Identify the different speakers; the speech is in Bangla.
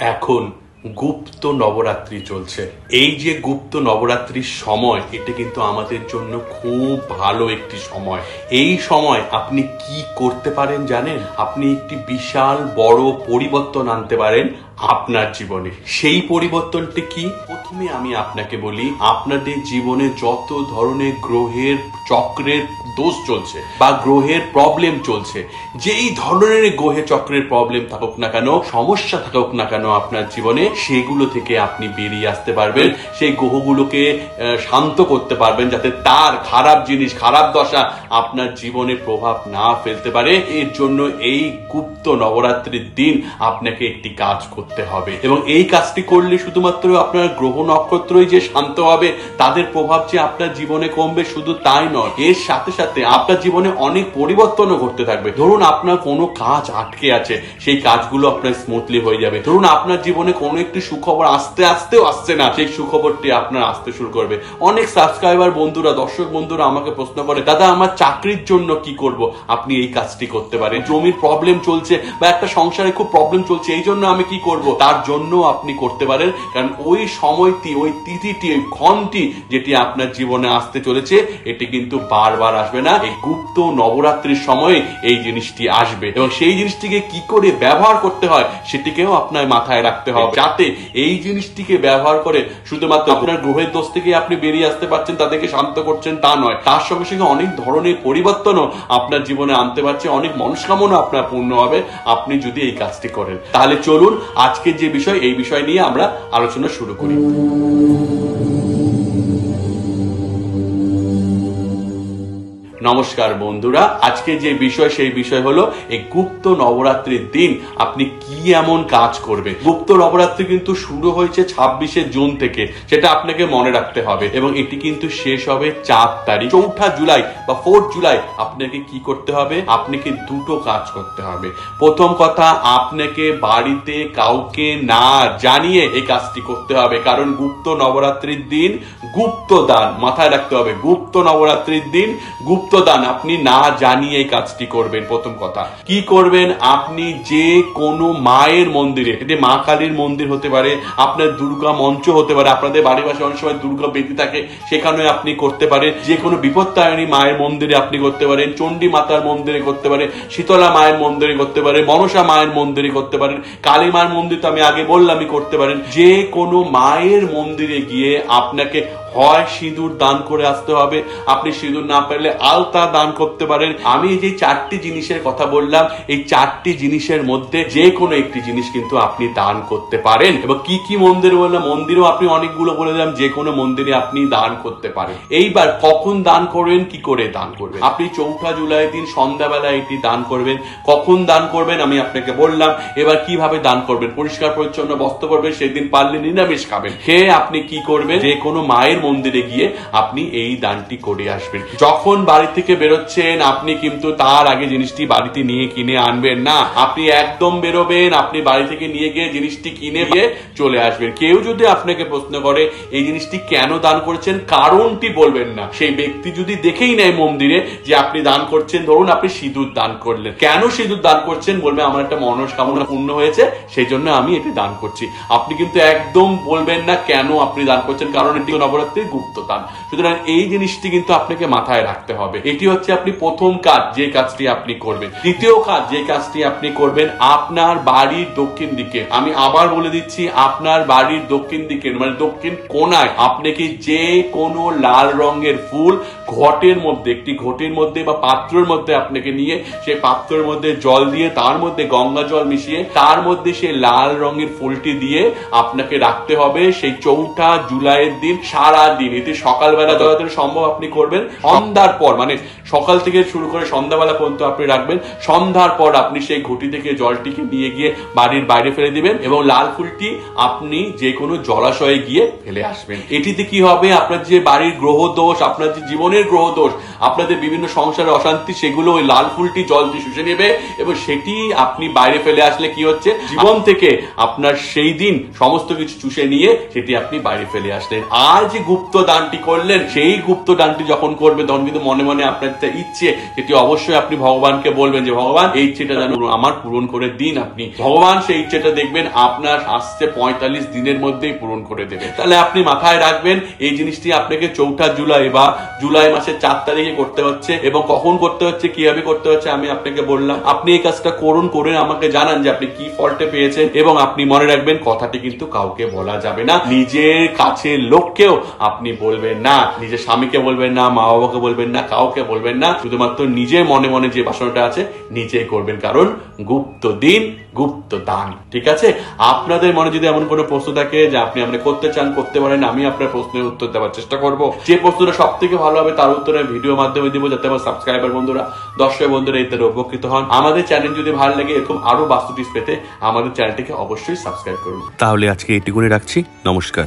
Speaker 1: এখন গুপ্ত নবরাত্রি চলছে। এই যে গুপ্ত নবরাত্রির সময়, এটা কিন্তু আমাদের জন্য খুব ভালো একটি সময়। এই সময় আপনি কি করতে পারেন জানেন? আপনি একটি বিশাল বড় পরিবর্তন আনতে পারেন। আপনার জীবনে। সেই পরিবর্তনটি কি? প্রথমে আমি আপনাকে বলি, আপনাদের জীবনে যত ধরনের গ্রহের চক্রের দোষ চলছে বা গ্রহের প্রবলেম চলছে, যেই ধরনের গ্রহে চক্রের প্রবলেম থাকুক না কেন, সমস্যা থাকুক না কেন আপনার জীবনে, সেগুলো থেকে আপনি বেরিয়ে আসতে পারবেন। সেই গ্রহগুলোকে শান্ত করতে পারবেন যাতে তার খারাপ জিনিস, খারাপ দশা আপনার জীবনে প্রভাব না ফেলতে পারে। এর জন্য এই গুপ্ত নবরাত্রির দিন আপনাকে একটি কাজ করতে হবে। এবং এই কাজটি করলে শুধুমাত্র আপনার গ্রহ নক্ষত্রই যে শান্ত হবে, তাদের প্রভাব যে আপনার জীবনে কমবে শুধু তাই নয়, এর সাথে সাথে আপনার জীবনে অনেক পরিবর্তনও ঘটতে থাকবে। ধরুন আপনার কোনো কাজ আটকে আছে, সেই কাজগুলো আপনার স্মুথলি হয়ে যাবে। ধরুন আপনার জীবনে কোনো একটি সুখবর আসতে আসতেও আসছে না, সেই সুখবরটি আপনার আসতে শুরু করবে। অনেক সাবস্ক্রাইবার বন্ধুরা, দর্শক বন্ধুরা আমাকে প্রশ্ন করে, দাদা, আমার চাকরির জন্য কি করব? আপনি এই কাজটি করতে পারেন। জমির প্রবলেম চলছে বা একটা সংসারে খুব প্রবলেম চলছে এই জন্য আমি কি করব? তার জন্য আপনি করতে পারেন। কারণ ওই সময়টি, ওই তিথিটি, ওই ক্ষণটি যেটি আপনার জীবনে আসতে চলেছে, এটি কিন্তু বারবার আসবে না। এই গুপ্ত নবরাত্রির সময় এই জিনিসটি আসবে। এবং সেই জিনিসটিকে কি করে ব্যবহার করতে হয়, সেটিকেও আপনার মাথায় রাখতে হবে। যাতে এই জিনিসটিকে ব্যবহার করে শুধুমাত্র আপনার গ্রহের দোষ থেকে আপনি বেরিয়ে আসতে পারছেন, তাদেরকে শান্ত করছেন তা নয়। তার সঙ্গে সঙ্গে অনেক ধরনের পরিবর্তনও আপনার জীবনে আনতে পারছে, অনেক মনস্কামনা আপনার পূর্ণ হবে। আপনি যদি এই কাজটি করেন, তাহলে চলুন আজকের যে বিষয় এই বিষয় নিয়ে আমরা আলোচনা শুরু করি। নমস্কার বন্ধুরা। আজকে যে বিষয়, সেই বিষয় হলো এই গুপ্ত নবরাত্রির দিন, আপনি কি এমন কাজ করবে গুপ্ত নবরাত্রি কিন্তু শুরু হয়েছে ছাব্বিশে জুন থেকে, সেটা আপনাকে মনে রাখতে হবে। এবং এটি কিন্তু শেষ হবে চার তারিখ। চৌঠা জুলাই বা ফোর্থ জুলাই আপনাকে কি করতে হবে? আপনাকে দুটো কাজ করতে হবে। প্রথম কথা, আপনাকে বাড়িতে কাউকে না জানিয়ে এই কাজটি করতে হবে। কারণ গুপ্ত নবরাত্রির দিন গুপ্ত দান মাথায় রাখতে হবে। গুপ্ত নবরাত্রির দিন গুপ্ত দান আপনি না জানিয়ে কাজটি করবেন, প্রথম কথা। কি করবেন? আপনি যে কোনো মায়ের মন্দিরে, এটি মা কালীর মন্দির হতে পারে, আপনার দুর্গা মঞ্চ হতে পারে, আপনাদের বাড়ি পাশে অনেক সময় দুর্গা বেদি থাকে, সেখানে আপনি করতে পারেন। যে কোনো বিপত্তায়নী মায়ের মন্দিরে আপনি করতে পারেন, চণ্ডী মাতার মন্দিরে করতে পারেন, শীতলা মায়ের মন্দিরে করতে পারেন, মনসা মায়ের মন্দিরে করতে পারেন, কালী মায়ের মন্দির তো আমি আগে বললামই করতে পারেন। যে কোনো মায়ের মন্দিরে গিয়ে আপনাকে হয় সিঁদুর দান করে আসতে হবে। আপনি সিঁদুর না পারলে আলতা দান করতে পারেন। আমি যে চারটি জিনিসের কথা বললাম, এই চারটি জিনিসের মধ্যে যে কোনো একটি জিনিস কিন্তু আপনি দান করতে পারেন। এবং কি কি মন্দির বললাম, মন্দিরও আপনি অনেকগুলো বলে দিলাম যে কোনো মন্দিরে আপনি দান করতে পারেন। এইবার কখন দান করবেন, কি করে দান করবেন? আপনি চৌঠা জুলাই দিন সন্ধ্যাবেলা এটি দান করবেন। কখন দান করবেন আমি আপনাকে বললাম। এবার কীভাবে দান করবেন? পরিষ্কার, পরিচ্ছন্ন, বস্ত্র করবেন সেদিন পারলে নিরামিষ খাবেন। খেয়ে আপনি কি করবেন? যে কোনো মায়ের মন্দিরে গিয়ে আপনি এই দানটি করে আসবেন। যখন বাড়ি থেকে বেরোচ্ছেন, আপনি কিন্তু তার আগে জিনিসটি বাড়িতে নিয়ে কিনে আনবেন না। আপনি একদম বেরোবেন, আপনি বাড়ি থেকে নিয়ে গিয়ে জিনিসটি কিনে গিয়ে চলে আসবেন। কেউ যদি আপনাকে প্রশ্ন করে, এই জিনিসটি কেন দান করছেন? কারণটি বলবেন না। সেই ব্যক্তি যদি দেখেই নেয় মন্দিরে যে আপনি দান করছেন, ধরুন আপনি সিঁদুর দান করলেন। কেন সিঁদুর দান করছেন? বলবে, আমার একটা মনস্কামনা পূর্ণ হয়েছে, সেই জন্য আমি এটি দান করছি। আপনি কিন্তু একদম বলবেন না কেন আপনি দান করছেন, কারণ এটি নবরাত্রির গুপ্ত দান সুতরাং এই জিনিসটি কিন্তু আপনাকে মাথায় রাখতে হবে। এটি হচ্ছে আপনি প্রথম কাজ যে কাজটি আপনি করবেন। দ্বিতীয় কাজ যে কাজটি আপনি করবেন, আপনার বাড়ির দক্ষিণ দিকে। আমি আবার বলে দিচ্ছি, আপনার বাড়ির দক্ষিণ দিকে মানে দক্ষিণ কোনায়। আপনি কি যে কোনো লাল রঙের ফুল ঘটের মধ্যে, একটি ঘটির মধ্যে বা পাত্রের মধ্যে আপনাকে নিয়ে, সেই পাত্রের মধ্যে জল দিয়ে, তার মধ্যে গঙ্গা জল মিশিয়ে, তার মধ্যে সেই লাল রঙের ফুলটি দিয়ে আপনাকে রাখতে হবে। সেই চৌঠা জুলাইয়ের দিন, সারা দিন, এতে সকালবেলা যতটা সম্ভব আপনি করবেন। সন্ধ্যার পর মানে সকাল থেকে শুরু করে সন্ধ্যাবেলা পর্যন্ত আপনি রাখবেন। সন্ধ্যার পর আপনি সেই ঘটি থেকে জলটিকে নিয়ে গিয়ে বাড়ির বাইরে ফেলে দিবেন এবং লাল ফুলটি আপনি যে কোনো জলাশয়ে গিয়ে ফেলে আসবেন। এটিতে কি হবে? আপনার যে বাড়ির গ্রহ দোষ, আপনার যে জীবনের ধরনের গ্রহ দোষ আপনাদের বিভিন্ন সংসারের অশান্তি, সেগুলো ওই লাল ফুলটি জল দিয়ে শুষে নেবে এবং সেটি আপনি বাইরে ফেলে আসলে কি হচ্ছে? জীবন থেকে আপনার সেই দিন সমস্ত কিছু চুষে নিয়ে সেটি আপনি বাইরে ফেলে আসলেন। আর যে গুপ্ত দানটি করলেন, সেই গুপ্ত দানটি যখন করবে, তখন কিন্তু মনে মনে আপনার ইচ্ছে, সেটি অবশ্যই আপনি ভগবানকে বলবেন যে, ভগবান, এই ইচ্ছেটা যেন আমার পূরণ করে দিন আপনি। ভগবান সেই ইচ্ছেটা দেখবেন, আপনার আসছে পঁয়তাল্লিশ দিনের মধ্যেই পূরণ করে দেবে। তাহলে আপনি মাথায় রাখবেন, এই জিনিসটি আপনাকে চৌঠা জুলাই বা জুলাই মাসের চার তারিখে করতে হচ্ছে এবং কখন করতে হচ্ছে, কীভাবে করতে হচ্ছে, আমি আপনাকে বললাম। আপনি এই কাজটা করুন, করে আমাকে জানান যে আপনি কি ফল্টে পেয়েছেন এবং আপনি মনে রাখবেন, কথাটি কিন্তু কাউকে বলা যাবে না। নিজের কাছে লোককেও আপনি বলবেন না, নিজের স্বামীকে বলবেন না মা বাবাকে বলবেন না, কাউকে বলবেন না। শুধুমাত্র নিজে মনে মনে যে বাসনাটা আছে, নিজেই করবেন। কারণ গুপ্ত দিন, গুপ্ত দান, ঠিক আছে? আপনাদের মনে যদি এমন কোনো প্রশ্ন থাকে যে আপনি আপনি করতে চান, করতে পারেন, আমি আপনার প্রশ্নের উত্তর দেওয়ার চেষ্টা করব। যে প্রশ্নটা সব থেকে ভালো হবে, তার উত্তর ভিডিও মাধ্যমে দিব যাতে আমার সাবস্ক্রাইবার বন্ধুরা, দর্শক বন্ধুরা এতে উপকৃত হন। আমাদের চ্যানেল যদি ভালো লাগে এরকম আরও বাস্তু পেতে, আমাদের চ্যানেলটিকে অবশ্যই সাবস্ক্রাইব করুন।
Speaker 2: তাহলে আজকে এটি করে রাখছি। নমস্কার।